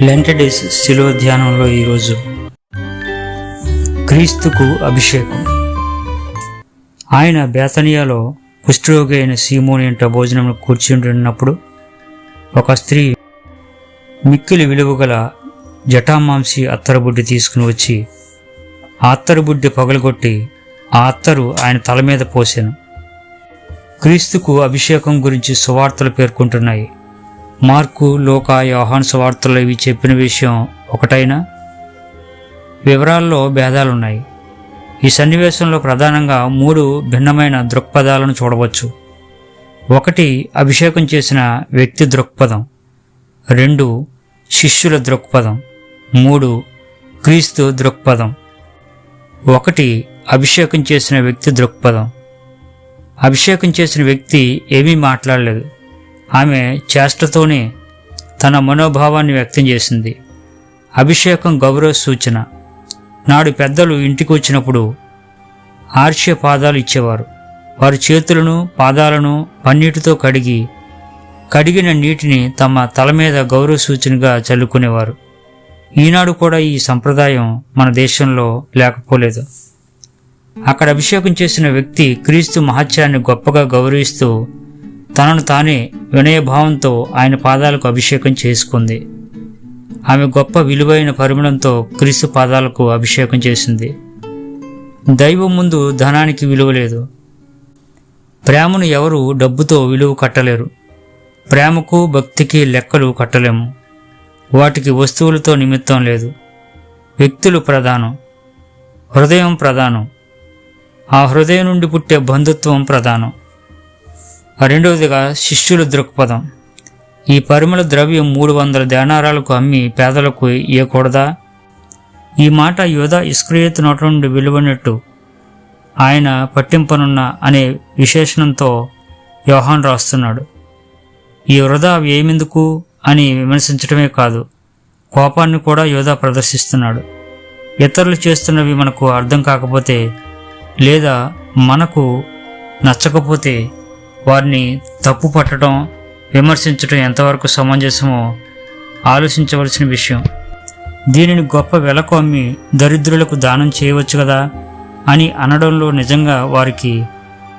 లెంటడేస్ శిలువ ధ్యానంలో ఈరోజు క్రీస్తుకు అభిషేకం. ఆయన బేతనియాలో కుష్ఠరోగి అయిన సీమోని ఇంట భోజనం కూర్చుంటున్నప్పుడు ఒక స్త్రీ మిక్కిలి విలువగల జటామాంసి అత్తరబుడ్డి తీసుకుని వచ్చి ఆ అత్తరబుడ్డి పగలగొట్టి ఆ అత్తరు ఆయన తల మీద పోసాను క్రీస్తుకు అభిషేకం గురించి సువార్తలు పేర్కొంటున్నాయి. మార్కు లోక యోహాన్ సువార్తలు ఇవి చెప్పిన విషయం ఒకటైనా? వివరాల్లో భేదాలున్నాయి. ఈ సన్నివేశంలో ప్రధానంగా మూడు భిన్నమైన దృక్పథాలను చూడవచ్చు. ఒకటి అభిషేకం చేసిన వ్యక్తి దృక్పథం. రెండు శిష్యుల దృక్పథం. మూడు క్రీస్తు దృక్పథం. ఒకటి అభిషేకం చేసిన వ్యక్తి దృక్పథం. అభిషేకం చేసిన వ్యక్తి ఏమీ మాట్లాడలేదు. ఆమె చేష్టతోనే తన మనోభావాన్ని వ్యక్తం చేసింది. అభిషేకం గౌరవ సూచన. నాడు పెద్దలు ఇంటికి వచ్చినప్పుడు ఆర్ష్య పాదాలు ఇచ్చేవారు. వారి చేతులను పాదాలను పన్నీటితో కడిగి కడిగిన నీటిని తమ తల మీద గౌరవ సూచనగా చల్లుకునేవారు. ఈనాడు కూడా ఈ సంప్రదాయం మన దేశంలో లేకపోలేదు. అక్కడ అభిషేకం చేసిన వ్యక్తి క్రీస్తు మహత్యాన్ని గొప్పగా గౌరవిస్తూ తనను తానే వినయభావంతో ఆయన పాదాలకు అభిషేకం చేసుకుంది. ఆమె గొప్ప విలువైన పరిమళంతో క్రీస్తు పాదాలకు అభిషేకం చేసింది. దైవం ముందు ధనానికి విలువ లేదు. ప్రేమను ఎవరు డబ్బుతో విలువ కట్టలేరు. ప్రేమకు భక్తికి లెక్కలు కట్టలేము. వాటికి వస్తువులతో నిమిత్తం లేదు. వ్యక్తులు ప్రధానం. హృదయం ప్రధానం. ఆ హృదయం నుండి పుట్టే బంధుత్వం ప్రధానం. రెండవదిగా శిష్యుల దృక్పథం. ఈ పరిమళ ద్రవ్యం మూడు వందల దేనారాలకు అమ్మి పేదలకు ఇయ్యకూడదా? ఈ మాట యోధా ఇస్క్రియత్ నోట నుండి వెలువడినట్టు ఆయన పట్టింపనున్న అనే విశేషణంతో యోహాన్ రాస్తున్నాడు. ఈ వృధా ఏమెందుకు అని విమర్శించడమే కాదు కోపాన్ని కూడా యోధా ప్రదర్శిస్తున్నాడు. ఇతరులు చేస్తున్నవి మనకు అర్థం కాకపోతే లేదా మనకు నచ్చకపోతే వారిని తప్పు పట్టడం విమర్శించడం ఎంతవరకు సమంజసమో ఆలోచించవలసిన విషయం. దీనిని గొప్ప వెలకు అమ్మి దరిద్రులకు దానం చేయవచ్చు కదా అని అనడంలో నిజంగా వారికి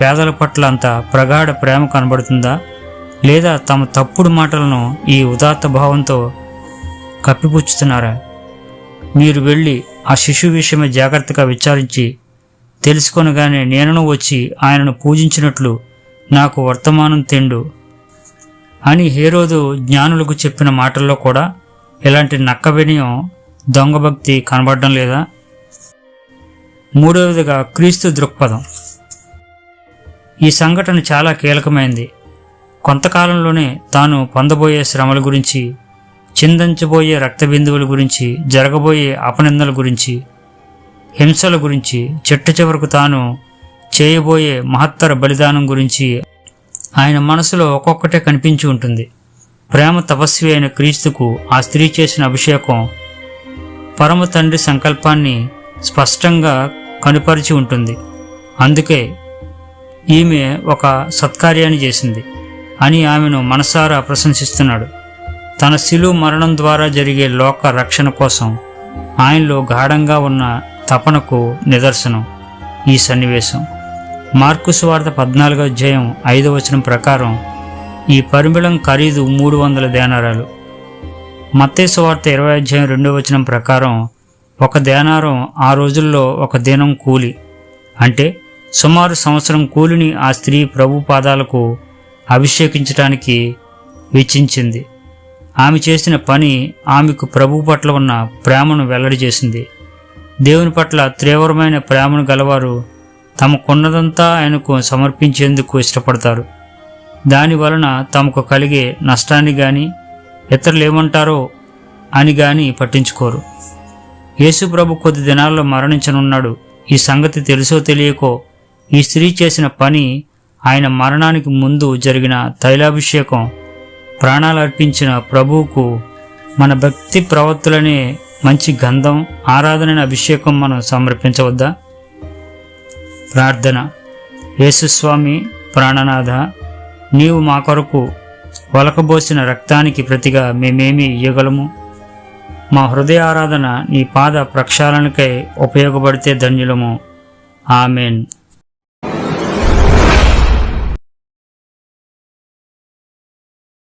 పేదల పట్ల అంత ప్రగాఢ ప్రేమ కనబడుతుందా? లేదా తమ తప్పుడు మాటలను ఈ ఉదాత్త భావంతో కప్పిపుచ్చుతున్నారా? మీరు వెళ్ళి ఆ శిశువు విషయమై జాగ్రత్తగా విచారించి తెలుసుకొనగానే నేనను వచ్చి ఆయనను పూజించినట్లు నాకు వర్తమానం తెండు. అని హేరోదు జ్ఞానులకు చెప్పిన మాటల్లో కూడా ఇలాంటి నక్క వినయం దొంగభక్తి కనబడడం లేదా? మూడవదిగా క్రీస్తు దృక్పథం. ఈ సంఘటన చాలా కీలకమైంది. కొంతకాలంలోనే తాను పొందబోయే శ్రమల గురించి చిందించబోయే రక్త బిందువుల గురించి జరగబోయే అపనిందల గురించి హింసల గురించి చెట్టు చివరకు తాను చేయబోయే మహత్తర బలిదానం గురించి ఆయన మనసులో ఒక్కొక్కటే కనిపించి ఉంటుంది. ప్రేమ తపస్వి అయిన క్రీస్తుకు ఆ స్త్రీ చేసిన అభిషేకం పరమ తండ్రి సంకల్పాన్ని స్పష్టంగా కనుపరిచి ఉంటుంది. అందుకే ఈమె ఒక సత్కార్యాన్ని చేసింది అని ఆమెను మనసారా ప్రశంసిస్తున్నాడు. తన శిలువు మరణం ద్వారా జరిగే లోక రక్షణ కోసం ఆయనలో గాఢంగా ఉన్న తపనకు నిదర్శనం. ఈ సన్నివేశం. మార్కు వార్త పద్నాలుగో అధ్యాయం ఐదో వచనం ప్రకారం ఈ పరిమళం ఖరీదు మూడు వందల దేనారాలు. మత్తేసు వార్త ఇరవై అధ్యాయం రెండవ వచనం ప్రకారం ఒక దేనారం ఆ రోజుల్లో ఒక దినం కూలి. అంటే సుమారు సంవత్సరం కూలిని ఆ స్త్రీ ప్రభు పాదాలకు అభిషేకించడానికి వెచ్చించింది. ఆమె చేసిన పని ఆమెకు ప్రభు పట్ల ఉన్న ప్రేమను వెల్లడి చేసింది. దేవుని పట్ల తీవ్రమైన ప్రేమను గలవారు తమకున్నదంతా ఆయనకు సమర్పించేందుకు ఇష్టపడతారు. దాని వలన తమకు కలిగే నష్టాన్ని కానీ ఇతరులు ఏమంటారో అని కానీ పట్టించుకోరు. యేసుప్రభు కొద్ది దినాల్లో మరణించనున్నాడు. ఈ సంగతి తెలుసో తెలియకో ఈ స్త్రీ చేసిన పని ఆయన మరణానికి ముందు జరిగిన తైలాభిషేకం ప్రాణాలు అర్పించిన ప్రభువుకు మన భక్తి ప్రవర్తులనే మంచి గంధం ఆరాధన అభిషేకం మనం సమర్పించవద్దా? ప్రార్థన. యేసుస్వామి ప్రాణనాథ నీవు మా కొరకు వలకబోసిన రక్తానికి ప్రతిగా మేమేమి ఇయ్యగలము. మా హృదయ ఆరాధన నీ పాద ప్రక్షాళనకై ఉపయోగపడితే ధన్యులము. ఆమెన్.